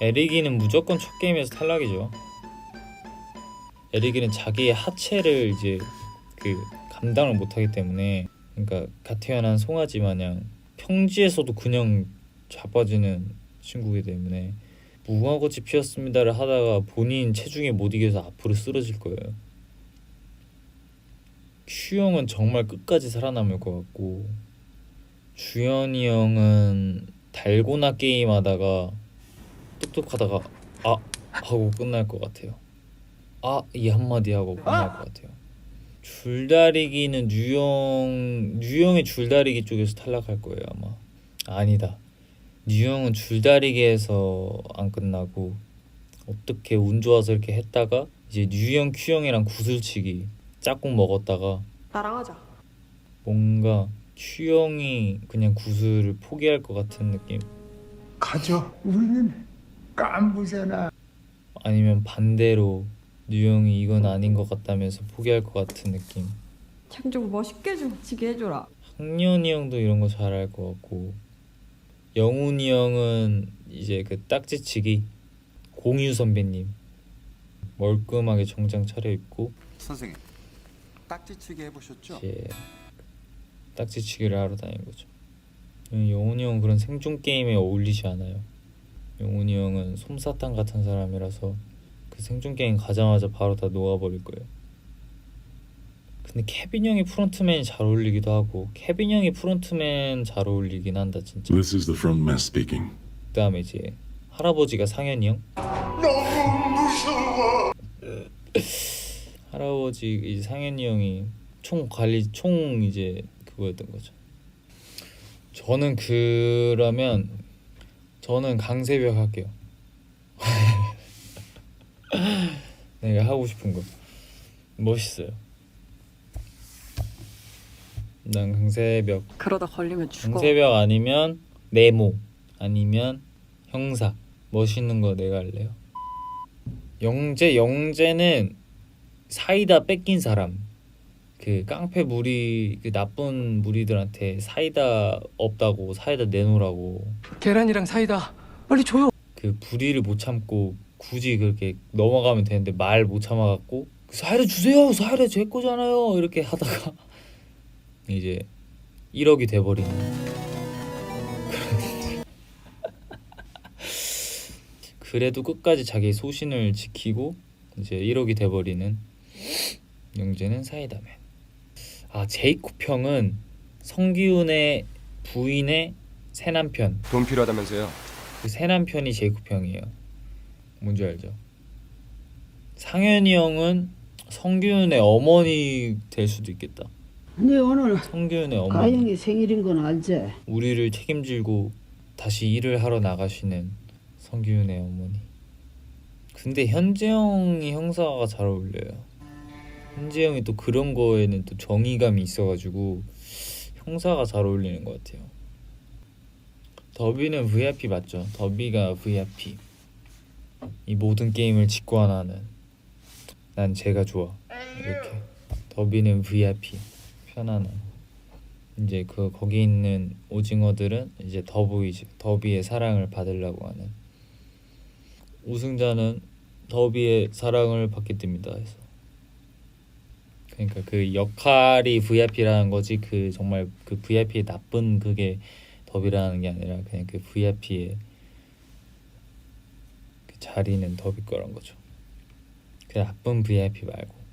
에릭이는 무조건 첫 게임에서 탈락이죠. 에릭이는 자기의 하체를 이제 그 감당을 못하기 때문에 그러니까 갓 태어난 송아지 마냥 평지에서도 그냥 자빠지는 친구이기 때문에 무궁화꽃이 피었습니다를 하다가 본인 체중에 못 이겨서 앞으로 쓰러질 거예요. 큐 형은 정말 끝까지 살아남을 것 같고 주현이 형은 달고나 게임 하다가 똑똑하다가 아 하고 끝날 것 같아요. 아 이 한마디 하고 끝날 것 같아요. 줄다리기는 뉴형 뉴형의 줄다리기 쪽에서 탈락할 거예요 아마. 아니다. 뉴형은 줄다리기에서 안 끝나고 어떻게 운 좋아서 이렇게 했다가 이제 뉴형 큐형이랑 구슬치기 짝꿍 먹었다가 나랑 하자. 뭔가 큐형이 그냥 구슬을 포기할 것 같은 느낌 가죠. 우리는 깐부잖아. 아니면 반대로 뉴형이 이건 아닌 것 같다면서 포기할 것 같은 느낌 참좀 멋있게 좀 치게 해줘라. 학년이 형도 이런 거 잘할 것 같고 영훈이 형은 이제 그 딱지치기 공유 선배님 멀끔하게 정장 차려입고 선생님 딱지치기 해보셨죠? 이제 딱지치기를 하러 다니는 거죠. 영훈이 형은 그런 생존 게임에 어울리지 않아요. 영훈이 형은 솜사탕 같은 사람이라서 그 생존 게임 가자마자 바로 다 녹아버릴 거예요. 근데 케빈 형이 프론트맨이 잘 어울리기도 하고 케빈 형이 프론트맨 잘 어울리긴 한다 진짜. This is the front man speaking. 그다음에 이제 할아버지가 상현이 형. 할아버지 이제 상현이 형이 총 관리 총 이제 그거였던 거죠. 저는 그러면 저는 강세벽 할게요. 내가 하고 싶은 거 멋있어요. 난 강세벽 그러다 걸리면 죽어. 강세벽 아니면 네모 아니면 형사 멋있는 거 내가 할래요. 영재 영재는 사이다 뺏긴 사람. 그 깡패 무리 그 나쁜 무리들한테 사이다 없다고 사이다 내놓으라고. 계란이랑 사이다. 빨리 줘요. 그 불의를 못 참고 굳이 그렇게 넘어가면 되는데 말 못 참아갖고 그 사이다 주세요 사이다 제 거잖아요 이렇게 하다가 이제 1억이 돼버리는 그래도 끝까지 자기 소신을 지키고 이제 1억이 돼버리는 영재는 사이다맨 아 제이콥 형은 성기훈의 부인의 새 남편 돈 필요하다면서요? 그 새 남편이 제이콥 형이에요. 뭔지 알죠? 상현이 형은 성규훈의 어머니 될 수도 있겠다. 근데 오늘 성규훈의 어머니. 가영이 생일인 건 알지? 우리를 책임지고 다시 일을 하러 나가시는 성규훈의 어머니. 근데 현재 형이 형사가 잘 어울려요. 현재 형이 또 그런 거에는 또 정의감이 있어가지고 형사가 잘 어울리는 것 같아요. 더비는 VIP 맞죠? 더비가 VIP. 이 모든 게임을 직관하는 난 제가 좋아 이렇게 더비는 VIP 편안한 이제 그 거기 있는 오징어들은 이제 더보이즈 더비의 사랑을 받으려고 하는 우승자는 더비의 사랑을 받게 됩니다 해서 그러니까 그 역할이 VIP라는 거지 그 정말 그 VIP의 나쁜 그게 더비라는 게 아니라 그냥 그 VIP의 그 자리는 더비 거란 거죠. 그 나쁜 VIP 말고